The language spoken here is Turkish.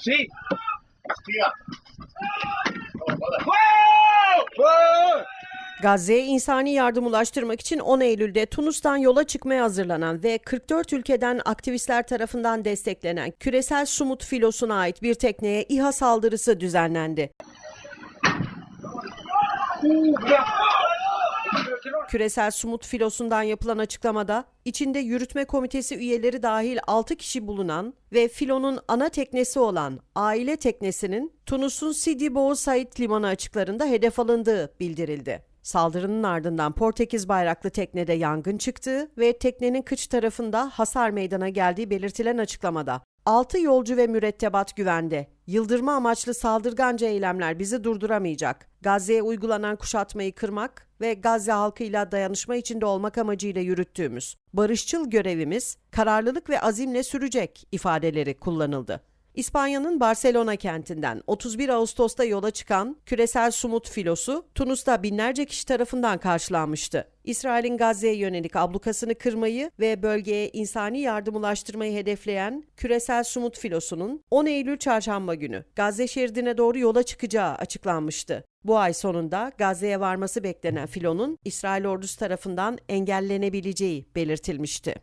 Sí. Gazze'ye insani yardım ulaştırmak için 10 Eylül'de Tunus'tan yola çıkmaya hazırlanan ve 44 ülkeden aktivistler tarafından desteklenen küresel sumut filosuna ait bir tekneye İHA saldırısı düzenlendi. Küresel Sumut filosundan yapılan açıklamada içinde yürütme komitesi üyeleri dahil 6 kişi bulunan ve filonun ana teknesi olan aile teknesinin Tunus'un Sidi Bou Said limanı açıklarında hedef alındığı bildirildi. Saldırının ardından Portekiz bayraklı teknede yangın çıktığı ve teknenin kıç tarafında hasar meydana geldiği belirtilen açıklamada 6 yolcu ve mürettebat güvende. Yıldırma amaçlı saldırganca eylemler bizi durduramayacak. Gazze'ye uygulanan kuşatmayı kırmak ve Gazze halkıyla dayanışma içinde olmak amacıyla yürüttüğümüz barışçıl görevimiz kararlılık ve azimle sürecek ifadeleri kullanıldı. İspanya'nın Barcelona kentinden 31 Ağustos'ta yola çıkan küresel sumut filosu Tunus'ta binlerce kişi tarafından karşılanmıştı. İsrail'in Gazze'ye yönelik ablukasını kırmayı ve bölgeye insani yardım ulaştırmayı hedefleyen küresel sumut filosunun 10 Eylül çarşamba günü Gazze şeridine doğru yola çıkacağı açıklanmıştı. Bu ay sonunda Gazze'ye varması beklenen filonun İsrail ordusu tarafından engellenebileceği belirtilmişti.